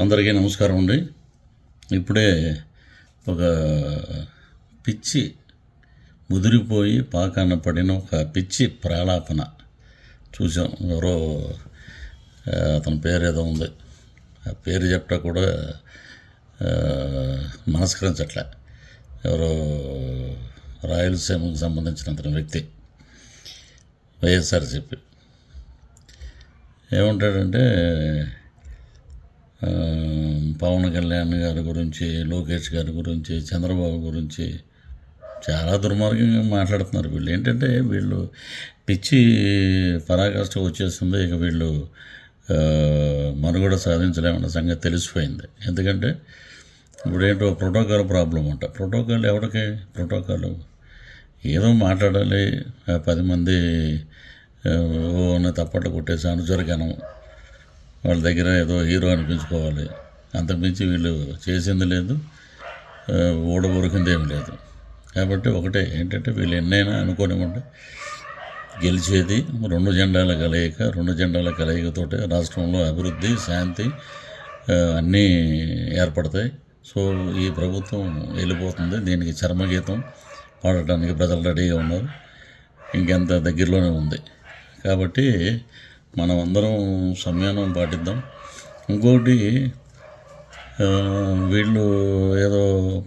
అందరికీ నమస్కారం అండి. ఇప్పుడే ఒక పిచ్చి ముదిరిపోయి పాకాన పడిన ఒక పిచ్చి ప్రాలాపన చూసాం ఎవరో అతని పేరు ఏదో ఉంది. ఆ పేరు చెప్పట కూడా మనస్కరించట్లే. ఎవరో రాయలసీమకు సంబంధించిన అతని వ్యక్తి వైఎస్ఆర్సీపీ. ఏమంటాడంటే పవన్ కళ్యాణ్ గారి గురించి లోకేష్ గారి గురించి చంద్రబాబు గురించి చాలా దుర్మార్గంగా మాట్లాడుతున్నారు వీళ్ళు. ఏంటంటే వీళ్ళు పిచ్చి పరాకాష్ట వచ్చేస్తుంది ఇక వీళ్ళు మనుగడ సాధించలేమన్న సంగతి తెలిసిపోయింది. ఎందుకంటే ఇప్పుడు ఏంటో ప్రోటోకాల్ ప్రాబ్లం అంట. ప్రోటోకాల్ ఎవరికి? ప్రోటోకాల్ ఏదో మాట్లాడాలి పది మంది ఓ తప్పట్లు కొట్టేసాను జరిగాను. వాళ్ళ దగ్గర ఏదో హీరో అనిపించుకోవాలి. అంతకుమించి వీళ్ళు చేసింది లేదు. ఊడబొరికింది ఏమి లేదు. కాబట్టి ఒకటే ఏంటంటే వీళ్ళు ఎన్నైనా అనుకోనివ్వండి గెలిచేది రెండు జెండాల కలయిక రెండు జెండాల కలయికతోటే రాష్ట్రంలో అభివృద్ధి శాంతి అన్నీ ఏర్పడతాయి. సో ఈ ప్రభుత్వం వెళ్ళిపోతుంది. దీనికి చర్మగీతం పాడటానికి ప్రజలు రెడీగా ఉన్నారు. ఇంకెంత దగ్గరలోనే ఉంది. కాబట్టి మనం అందరం సంయమనం పాటిద్దాం. ఇంకోటి వీళ్ళు ఏదో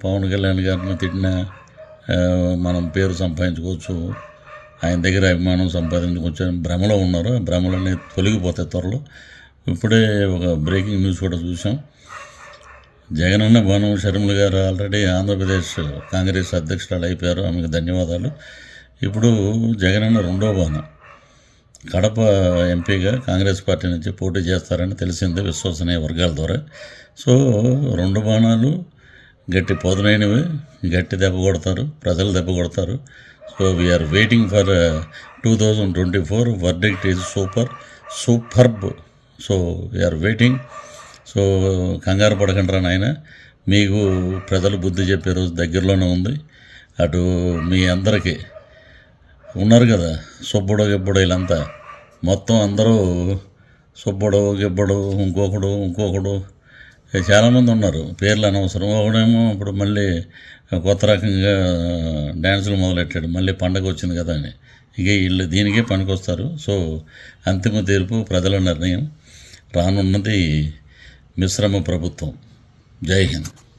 పవన్ కళ్యాణ్ గారిని తిట్టినా మనం పేరు సంపాదించుకోవచ్చు ఆయన దగ్గర అభిమానం సంపాదించుకోవచ్చు అని భ్రమలో ఉన్నారు. భ్రమలన్నీ తొలగిపోతాయి త్వరలో. ఇప్పుడే ఒక బ్రేకింగ్ న్యూస్ కూడా చూసాం జగనన్న భవనం షర్మిల గారు ఆల్రెడీ ఆంధ్రప్రదేశ్ కాంగ్రెస్ అధ్యక్షురాలు అయిపోయారు. ఆమెకు ధన్యవాదాలు. ఇప్పుడు జగనన్న రెండో భవనం కడప ఎంపీగా కాంగ్రెస్ పార్టీ నుంచి పోటీ చేస్తారని తెలిసింది విశ్వసనీయ వర్గాల ద్వారా. సో రెండు బాణాలు గట్టి పొదనైనవి గట్టి దెబ్బ కొడతారు ప్రజలు దెబ్బ కొడతారు. So we are waiting for two thousand twenty four verdict is super superb so we are waiting so కంగారు పడకంటారా నాయన. మీకు ప్రజలు బుద్ధి చెప్పే రోజు దగ్గరలోనే ఉంది. అటు మీ అందరికీ ఉన్నారు కదా సొబ్బుడో గిబ్బుడు వీళ్ళంతా. మొత్తం అందరూ సుబ్బడు గిబ్బడు ఇంకొకడు ఇంకొకడు. చాలామంది ఉన్నారు. పేర్లు అనవసరం. ఒకడేమో ఇప్పుడు మళ్ళీ కొత్త రకంగా డ్యాన్సులు మొదలెట్టాడు. మళ్ళీ పండగ వచ్చింది కదా అని. ఇక వీళ్ళు దీనికే పనికొస్తారు. సో అంతిమ తీర్పు ప్రజల నిర్ణయం. రానున్నది మిశ్రమ ప్రభుత్వం. జై హింద్.